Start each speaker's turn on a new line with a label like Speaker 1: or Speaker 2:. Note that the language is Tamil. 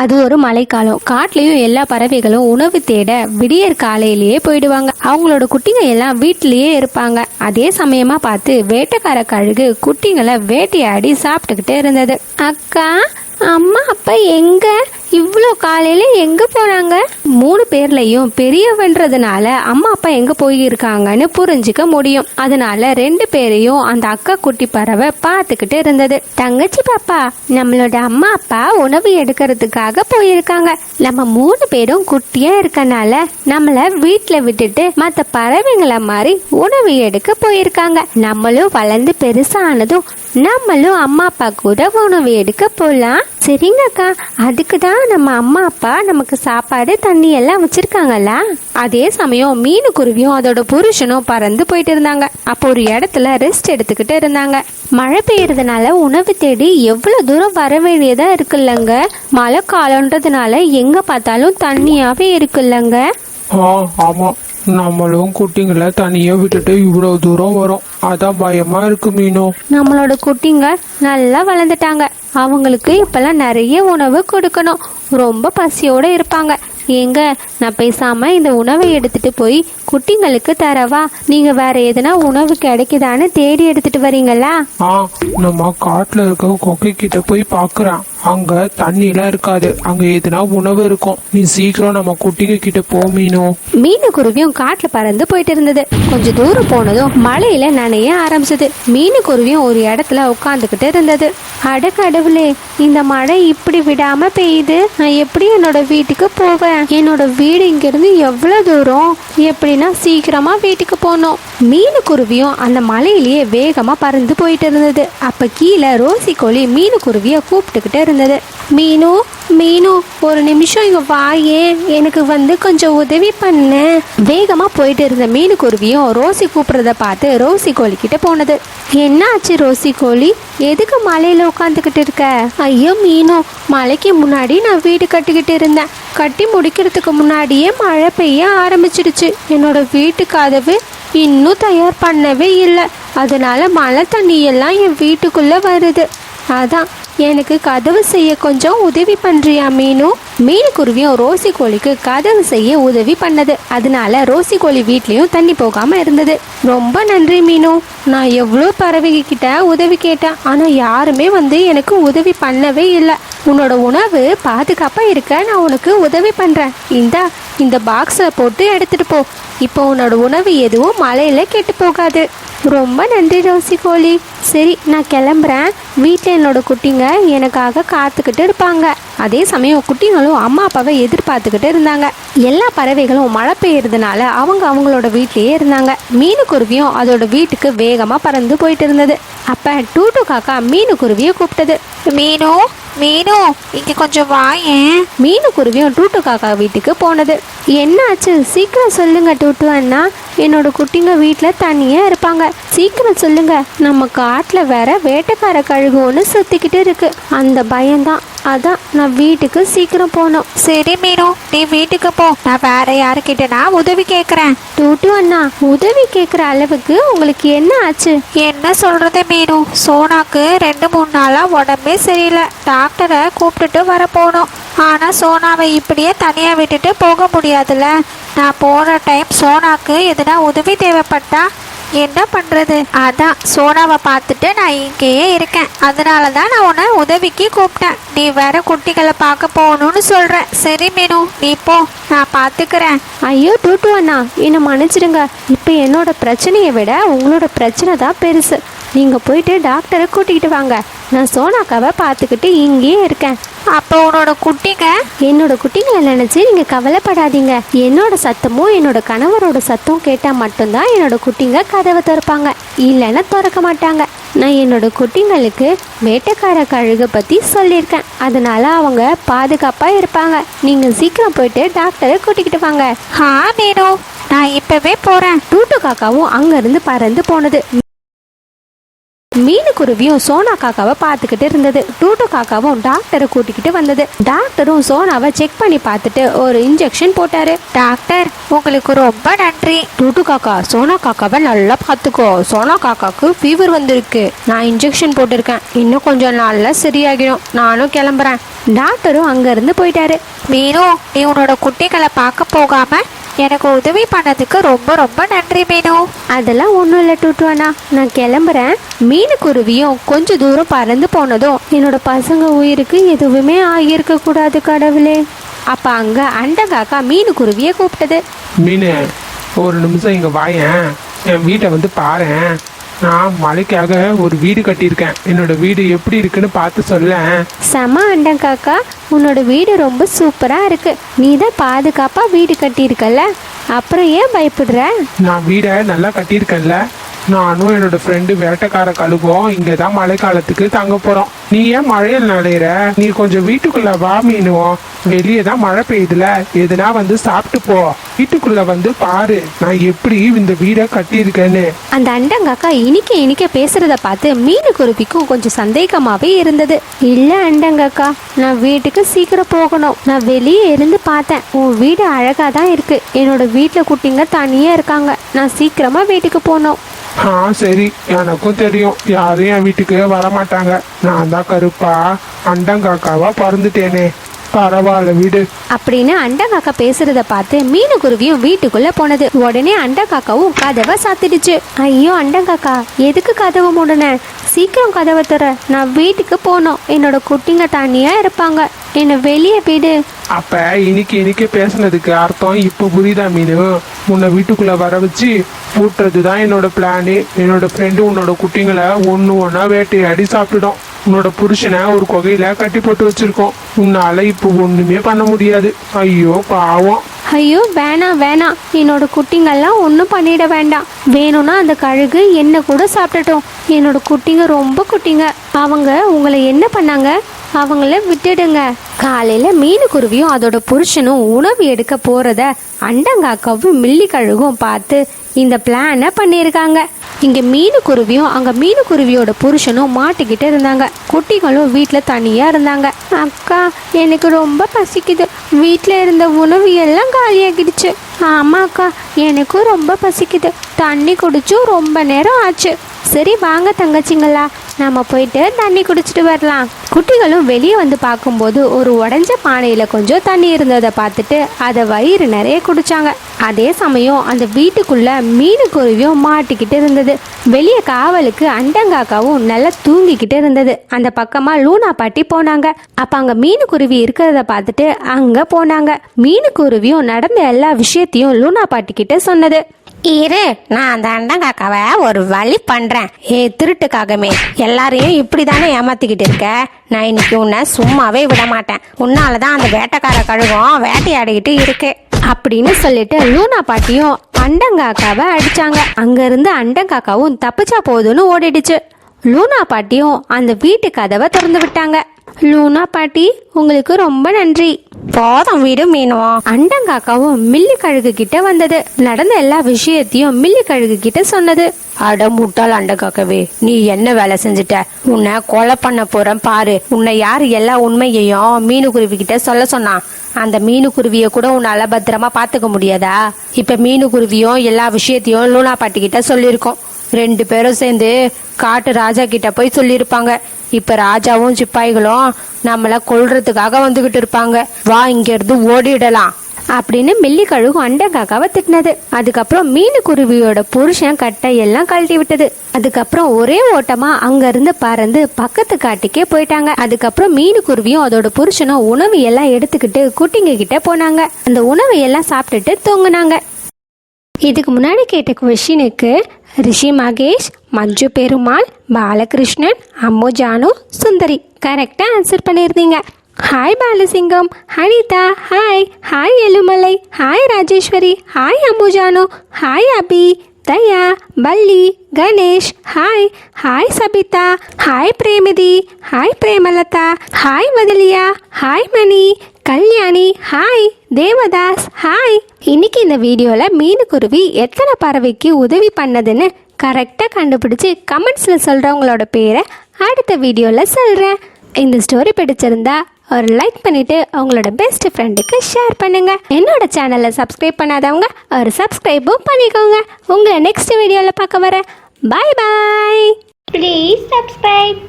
Speaker 1: அது ஒரு மழைக்காலம். காட்டிலையும் எல்லா பறவைகளும் உணவு தேட விடியற் காலையிலேயே போயிடுவாங்க. அவங்களோட குட்டிங்க எல்லாம் வீட்டிலேயே இருப்பாங்க. அதே சமயமா பார்த்து வேட்டைக்கார கழுகு குட்டிங்களை வேட்டையாடி சாப்பிட்டுக்கிட்டே இருந்தது. அக்கா அம்மா அப்பா எங்க? இவ்வளோ காலையில எங்க போறாங்க? மூணு பேர்லையும் பெரியவன்றதுனால அம்மா அப்பா எங்க போயிருக்காங்கன்னு புரிஞ்சுக்க முடியும். அதனால ரெண்டு பேரையும் அந்த அக்கா குட்டி பறவை பார்த்துக்கிட்டு இருந்தது. தங்கச்சி பாப்பா நம்மளோட அம்மா அப்பா உணவு எடுக்கிறதுக்காக போயிருக்காங்க. நம்ம மூணு பேரும் குட்டியா இருக்கனால நம்மள வீட்டுல விட்டுட்டு மற்ற பறவைங்களை மாதிரி உணவு எடுக்க போயிருக்காங்க. நம்மளும் வளர்ந்து பெருசானதும் நம்மளும் அம்மா அப்பா கூட உணவு எடுக்க போலாம். சரிங்கக்கா. அதுக்கு தான் நம்ம அம்மா அப்பா நமக்கு சாப்பாடு தண்ணி எல்லாம் வச்சிருக்காங்கல்ல. அதே சமயம் மீனு குருவியும் அதோட புருஷனும் பறந்து போயிட்டு இருந்தாங்க. அப்போ ஒரு இடத்துல ரெஸ்ட் எடுத்துக்கிட்டு இருந்தாங்க. மழை பெய்யறதுனால உணவு தேடி எவ்வளவு தூரம் வர வேண்டியதா இருக்குல்லங்க. மழை காலன்றதுனால எங்க பார்த்தாலும் தண்ணியாவே இருக்குல்லங்க.
Speaker 2: ஆ ஆமா. நம்மளும் குட்டிங்களை தனியா விட்டுட்டு இவ்வளவு தூரம் வரோம். அதான் பயமா இருக்கு மீனோ.
Speaker 1: நம்மளோட குட்டிங்க நல்லா வளர்ந்துட்டாங்க. அவங்களுக்கு இப்பெல்லாம் நிறைய உணவு கொடுக்கணும். ரொம்ப பசியோட இருப்பாங்க. ஏங்க நான் பேசாம இந்த உணவை எடுத்துட்டு போய் குட்டிங்களுக்கு தரவா? நீங்க வேற எதனா உணவு கிடைக்குதான்னு தேடி எடுத்துட்டு வரீங்களா?
Speaker 2: ஆ நம்ம காட்டுல இருக்க கொக்கை கிட்ட போய் பாக்குறேன். அங்க தண்ணி எல்லாம் இருக்காது. அங்க எதுனா உணவு இருக்கும். நீ சீக்கிரம் நம்ம குட்டிங்க கிட்ட போ மீனோ.
Speaker 1: மீனு குருவியும் காட்டுல பறந்து போயிட்டு இருந்தது. கொஞ்சம் தூரம் போனதும் மழையில நனைய ஆரம்பிச்சது. மீனு குருவியும் ஒரு இடத்துல உட்காந்துக்கிட்டு இருந்தது. அட கடவுளே இந்த மழை இப்படி விடாம பெய்யுது? நான் எப்படி என்னோட வீட்டுக்கு போவேன். என்னோட வீடு இங்க இருந்து எவ்வளவு தூரம்? எப்படின்னா சீக்கிரமாக வீட்டுக்கு போனோம். மீனு குருவியும் அந்த மலையிலேயே வேகமாக பறந்து போயிட்டு இருந்தது. அப்போ கீழே ரோசி கோழி மீனு குருவிய இருந்தது. மீனு மீனு ஒரு நிமிஷம் இங்க வாயே. எனக்கு வந்து கொஞ்சம் உதவி பண்ணு. வேகமா போயிட்டு இருந்த மீனு குருவியும் ரோசி கூப்பிடுறத பார்த்து ரோசி கோழி கிட்ட போனது. என்ன ஆச்சு ரோசி கோழி? எதுக்கு மலையில உட்காந்துக்கிட்டு இருக்க? ஐயோ மீனு மலைக்கு முன்னாடி நான் வீடு கட்டிக்கிட்டு இருந்தேன். கட்டி முடிக்கிறதுக்கு முன்னாடியே மழை பெய்ய ஆரம்பிச்சிடுச்சு. என்னோட வீட்டு கதவு இன்னும் தயார் பண்ணவே இல்லை. அதனால மழை தண்ணி எல்லாம் என் வீட்டுக்குள்ள வருது. அதான் எனக்கு கதவு செய்ய கொஞ்சம் உதவி பண்றியா மீனு? மீன்குருவியும் ரோசி கோழிக்கு கதவு செய்ய உதவி பண்ணது. அதனால ரோசி கோழி வீட்லயும் தண்ணி போகாம இருந்தது. ரொம்ப நன்றி மீனு. நான் எவ்வளோ பறவைகிட்ட உதவி கேட்டேன் ஆனால் யாருமே வந்து எனக்கு உதவி பண்ணவே இல்லை. உன்னோட உணவு பாதுகாப்பாக இருக்க நான் உனக்கு உதவி பண்ணுறேன் இந்தா இந்த பாக்ஸில் போட்டு எடுத்துகிட்டு போ. இப்போ உன்னோட உணவு எதுவும் மழையில் கெட்டு போகாது. ரொம்ப நன்றி ரோசி கோழி. சரி நான் கிளம்புறேன். வீட்டில் என்னோட குட்டிங்க எனக்காக காத்துக்கிட்டு இருப்பாங்க. அதே சமயம் குட்டிங்களும் அம்மா அப்பாவை எதிர்பார்த்துக்கிட்டு இருந்தாங்க. எல்லா பறவைகளும் மழை பெய்யறதுனால அவங்க அவங்களோட வீட்லயே இருந்தாங்க. மீனு குருவியும் அதோட வீட்டுக்கு வேகமாக பறந்து போயிட்டு இருந்தது. அப்போ டூட்டு காக்கா மீனு குருவியை கூப்பிட்டது.
Speaker 3: மீனு மீனு இங்க கொஞ்சம் வாயேன்
Speaker 1: மீனு குருவியும் டூட்டு காக்கா வீட்டுக்கு போனது. என்னாச்சு? சீக்கிரம் சொல்லுங்க டூட்டு அண்ணா. என்னோட குட்டிங்க வீட்டில் தனியாக இருப்பாங்க. சீக்கிரம் சொல்லுங்க. நம்ம காட்டில் வேற வேட்டைக்கார கழுகு ஒன்று சுற்றிக்கிட்டு இருக்கு. அந்த பயம்தான். அதான் நான் வீட்டுக்கு சீக்கிரம் போகணும்.
Speaker 3: சரி மீனு நீ வீட்டுக்கு போ. நான் வேற யாருக்கிட்டனா உதவி கேக்குறேன்.
Speaker 1: டூட்டு அண்ணா உதவி கேட்குற அளவுக்கு உங்களுக்கு என்ன ஆச்சு?
Speaker 3: என்ன சொல்றது மீனு? சோனாக்கு ரெண்டு மூணு நாளா உடம்பே சரியில்லை. டாக்டரை கூப்பிட்டுட்டு வர போனோம். ஆனா சோனாவை இப்படியே தனியா விட்டுட்டு போக முடியாதுல்ல. நான் போன டைம் சோனாக்கு எதுனா உதவி தேவைப்பட்டா என்ன பண்ணுறது அதான் சோனாவை பார்த்துட்டு நான் இங்கேயே இருக்கேன். அதனால தான் நான் உன்னை உதவிக்கு கூப்பிட்டேன். நீ வேற குட்டிகளை பார்க்க போகணும்னு சொல்கிறேன் சரி மீனு நீ போ. நான் பார்த்துக்கிறேன்.
Speaker 1: ஐயோ டூட்டு அண்ணா. என்னை மன்னிச்சிடுங்க. இப்போ என்னோட பிரச்சனையை விட உங்களோட பிரச்சனை தான் பெருசு. நீங்கள் போயிட்டு டாக்டரை கூட்டிகிட்டு வாங்க. நான் சோனாக்காவை பார்த்துக்கிட்டு இங்கேயே இருக்கேன்.
Speaker 3: அப்போ உன்னோட குட்டிங்க?
Speaker 1: என்னோட குட்டிங்களை நினச்சி நீங்கள் கவலைப்படாதீங்க. என்னோட சத்தமும் என்னோட கணவரோட சத்தம் கேட்டால் மட்டும்தான் என்னோட குட்டிங்க கதவை திறப்பாங்க. இல்லைன்னா திறக்க மாட்டாங்க. நான் என்னோட குட்டிங்களுக்கு வேட்டைக்கார கழுகை பற்றி சொல்லியிருக்கேன். அதனால அவங்க பாதுகாப்பாக இருப்பாங்க. நீங்கள் சீக்கிரம் போயிட்டு டாக்டரை கூட்டிக்கிட்டு வாங்க.
Speaker 3: ஹா மீனு. நான் இப்பவே போறேன்.
Speaker 1: டூட்டு காக்காவும் அங்கேருந்து பறந்து போனது. மீனு குருவியும் சோனா காக்காவை பார்த்துக்கிட்டு இருந்தது. டூட்டு காக்காவும் டாக்டரை கூட்டிக்கிட்டு வந்தது. டாக்டரும் சோனாவை செக் பண்ணி பார்த்துட்டு ஒரு இன்ஜெக்ஷன் போட்டாரு.
Speaker 3: டாக்டர் உங்களுக்கு ரொம்ப நன்றி.
Speaker 1: டூட்டு காக்கா சோனா காக்காவை நல்லா பார்த்துக்கோ. சோனா காக்காக்கு ஃபீவர் வந்திருக்கு. நான் இன்ஜெக்ஷன் போட்டிருக்கேன். இன்னும் கொஞ்சம் நாளில் சரியாகிடும். நானும் கிளம்புறேன். டாக்டரும் அங்கேருந்து போயிட்டாரு.
Speaker 3: மீனு நீ உன்னோட குட்டிகளை பார்க்க போகாம எனக்கு உதவி பண்ணதுக்கு ரொம்ப ரொம்ப நன்றி மீனு.
Speaker 1: அதெல்லாம் ஒன்றும் இல்லை டூட்டுவானா நான் கிளம்புறேன். மீன் குருவியும் கொஞ்ச தூரம் பறந்து போனதும் என்னோட பசங்க உயிருக்கு எதுவுமே ஆகியிருக்க கூடாது கடவுளே. அப்ப அங்க அண்டங்காக்கா மீனு குருவியை கூப்பிட்டது.
Speaker 2: மீனு ஒரு நிமிஷம் இங்க வாயேன். என் வீட்டை வந்து பாரேன். நான் மலைக்காக ஒரு வீடு கட்டியிருக்கேன். என்னோட வீடு எப்படி இருக்குன்னு பார்த்து சொல்லேன்.
Speaker 1: செம அண்டங்காக்கா உன்னோட வீடு ரொம்ப சூப்பரா இருக்கு. நீ தான் பாதுகாப்பா வீடு கட்டியிருக்கல அப்புறம் ஏன் பயப்படுற?
Speaker 2: நான் வீடை நல்லா கட்டியிருக்கேன்ல. நானும் என்னோட ஃப்ரெண்டு வேட்டைக்கார கழுவோம். இங்கே தான் மழைக்காலத்துக்கு தங்க போகிறோம் நீ ஏன் மழையில் நடையிற நீ கொஞ்சம் வீட்டுக்குள்ள வா மீனுவோம். வெளியே தான் மழை பெய்யுதுல. எதுனா வந்து சாப்பிட்டு போ. வீட்டுக்குள்ள வந்து பாரு. நான் எப்படி இந்த வீடை கட்டியிருக்கேன்னு.
Speaker 1: அந்த அண்டங்காக்கா இனிக்க இனிக்க பேசுறத பார்த்து மீனு குருவிக்கும் கொஞ்சம் சந்தேகமாவே இருந்தது. இல்ல அண்டங்காக்கா நான் வீட்டுக்கு சீக்கிரம் போகணும். நான் வெளியே இருந்து பார்த்தேன். உன் வீடு அழகா தான் இருக்கு. என்னோட வீட்டுல குட்டிங்க தனியா இருக்காங்க. நான் சீக்கிரமா வீட்டுக்கு போகணும்
Speaker 2: ஆ சரி. எனக்கும் தெரியும். யாரும் என் வீட்டுக்கே வர மாட்டாங்க நான் தான் கருப்பா. அண்டங்காக்காவா பறந்துட்டேனே. பரவாயில்ல வீடு.
Speaker 1: அப்படின்னு அண்டங்காக்கா பேசுறத பார்த்து மீனு குருவியும் வீட்டுக்குள்ள போனது. உடனே அண்டங்காக்காவும் கதவை சாத்திடுச்சு. ஐயோ அண்டங்காக்கா எதுக்கு கதவை மூடன? சீக்கிரம் கதவை தர நான் வீட்டுக்கு போனோம். என்னோட குட்டிங்க தனியா இருப்பாங்க. என்னை வெளியே விடு.
Speaker 2: அப்ப இன்னைக்கு இன்னைக்கு பேசுனதுக்கு அர்த்தம் இப்ப புரியுதா மீனு? உன்னை வீட்டுக்குள்ள வர வச்சு பூட்டுறது தான் என்னோட பிளானு என்னோட ஃப்ரெண்டு உன்னோட குட்டிங்களை ஒன்று ஒன்றா வேட்டையாடி சாப்பிட்டுடும். உன்னோட புருஷனை ஒரு குகையில கட்டி போட்டு வச்சிருக்கோம். உன்னால இப்போ ஒண்ணுமே பண்ண முடியாது. ஐயோ பாவம்.
Speaker 1: ஐயோ வேணாம் வேணாம் என்னோட குட்டிங்கெல்லாம் ஒன்றும் பண்ணிட வேண்டாம். வேணும்னா அந்த கழுகு என்ன கூட சாப்பிட்டுட்டோம் என்னோட குட்டிங்க ரொம்ப குட்டிங்க. அவங்க உங்களை என்ன பண்ணாங்க? அவங்கள விட்டுடுங்க. காலையில மீனுக்குருவியும் அதோட புருஷனும் உணவு எடுக்க போறத அண்டங்காக்காவும் மில்லி கழுகும் பார்த்து இந்த பிளானை பண்ணியிருக்காங்க. இங்கே மீனுக்குருவியும் அங்கே மீனுக்குருவியோட புருஷனும் மாட்டிக்கிட்டு இருந்தாங்க. குட்டிகளும் வீட்டில் தனியாக இருந்தாங்க. அக்கா எனக்கு ரொம்ப பசிக்குது. வீட்டில் இருந்த உணவு எல்லாம் காலியாகிடுச்சு. ஆமாம் அக்கா எனக்கும் ரொம்ப பசிக்குது. தண்ணி குடிச்சும் ரொம்ப நேரம் ஆச்சு. சரி வாங்க தங்கச்சிங்களா. நம்ம போயிட்டு தண்ணி குடிச்சிட்டு வரலாம். குட்டிகளும் வெளியே வந்து பார்க்கும்போது ஒரு உடஞ்ச பானையில் கொஞ்சம் தண்ணி இருந்ததை பார்த்துட்டு அதை வயிறு நிறைய குடித்தாங்க அதே சமயம் அந்த வீட்டுக்குள்ள மீனுக்குருவியும் மாட்டிக்கிட்டு இருந்தது. வெளியே காவலுக்கு அண்டங்காக்காவும் நல்லா தூங்கிக்கிட்டு இருந்தது. அந்த பக்கமாக லூனா பாட்டி போனாங்க. அப்போ அங்கே மீனுக்குருவி இருக்கிறத பார்த்துட்டு அங்கே போனாங்க. மீனுக்குருவியும் நடந்த எல்லா விஷயத்தையும் லூனா பாட்டி கிட்ட சொன்னது.
Speaker 4: இரு நான் அந்த அண்டங்காக்காவை ஒரு வழி பண்ணுறேன் ஏ திருட்டுக்காகமே. எல்லாரையும் இப்படிதானே ஏமாத்திக்கிட்டு இருக்க? நான் இன்னைக்கு உன்னை சும்மாவே விட மாட்டேன். உன்னாலதான் அந்த வேட்டைக்கார கழுவம் வேட்டையாடிக்கிட்டு இருக்கு.
Speaker 1: அப்படின்னு சொல்லிட்டு லூனா பாட்டியும் அண்டங்காக்காவை அடிச்சாங்க. அங்கிருந்து அண்டங்காக்காவும் தப்பிச்சா போதும்னு ஓடிடுச்சு. லூனா பாட்டியும் அந்த வீட்டு கதவை திறந்து விட்டாங்க. லூனா பாட்டி உங்களுக்கு ரொம்ப நன்றி.
Speaker 4: போதும் விடு மீனும்
Speaker 1: அண்டங்காக்காவும் மில்லி கழுகு கிட்ட வந்தது. நடந்த எல்லா விஷயத்தையும் மில்லி கழுகு கிட்ட சொன்னது.
Speaker 4: அட முட்டாள் அண்டங்காக்கவே நீ என்ன வேலை செஞ்சுட்ட? உன்னை கொலை பண்ண போறேன் பாரு. உன்னை யார் எல்லா உண்மையையும் மீனுக்குருவி கிட்ட சொல்ல சொன்னான் அந்த மீனுக்குருவிய கூட உன்னால பத்திரமா பாத்துக்க முடியாதா? இப்ப மீனுக்குருவியும் எல்லா விஷயத்தையும் லூனா பாட்டி கிட்ட சொல்லியிருக்கோம். ரெண்டு பேரும் சேர்ந்து காட்டு ராஜா கிட்ட போய் சொல்லியிருப்பாங்க. இப்ப ராஜாவும் சிப்பாய்களும் நம்மள கொல்றதுக்காக வந்துகிட்டு இருப்பாங்க. வா இங்க இருந்து ஓடிடலாம்.
Speaker 1: அப்படின்னு மில்லி கழுகு அண்டங்காக்காவை திட்டினது. அதுக்கப்புறம் மீனுக்குருவியோட புருஷன் கட்டை எல்லாம் கழட்டி விட்டது. அதுக்கப்புறம் ஒரே ஓட்டமா அங்க இருந்து பறந்து பக்கத்து காட்டுக்கே போயிட்டாங்க. அதுக்கப்புறம் மீனு குருவியும் அதோட புருஷனும் உணவு எல்லாம் எடுத்துக்கிட்டு குட்டிங்க கிட்ட போனாங்க. அந்த உணவு எல்லாம் சாப்பிட்டுட்டு தூங்குனாங்க. இதுக்கு முன்னாடி கேட்ட கொஷினுக்கு ரிஷி மகேஷ் மஞ்சு பெருமாள் பாலகிருஷ்ணன் அம்மு ஜானு சுந்தரி. கரெக்டாக ஆன்சர் பண்ணியிருந்தீங்க. Hi Balasingam. Hanitha hi hi Elumalai. Hi Rajeswari. Hi Ammujanu hi Abi. Daya Palli Ganesh. Hi hi Sabitha. Hi Premithi. Hi Premalatha. Hi Mathaliya. Hi Mani. Kalyani. Hi Devadas. Hi இன்னைக்கு இந்த வீடியோவில் மீனுக்குருவி எத்தனை பறவைக்கு உதவி பண்ணதுன்னு கரெக்டாக கண்டுபிடிச்சி கமெண்ட்ஸில் சொல்கிறவங்களோட பேரை அடுத்த வீடியோவில் சொல்கிறேன் இந்த ஸ்டோரி பிடிச்சிருந்தா ஒரு லைக் பண்ணிவிட்டு அவங்களோட பெஸ்ட் ஃப்ரெண்டுக்கு ஷேர் பண்ணுங்கள் என்னோட சேனலை சப்ஸ்கிரைப் பண்ணாதவங்க ஒரு சப்ஸ்கிரைபும் பண்ணிக்கோங்க. உங்களை நெக்ஸ்ட் வீடியோவில் பார்க்க வரேன். பாய் பாய்
Speaker 5: ப்ளீஸ் சப்ஸ்கிரைப்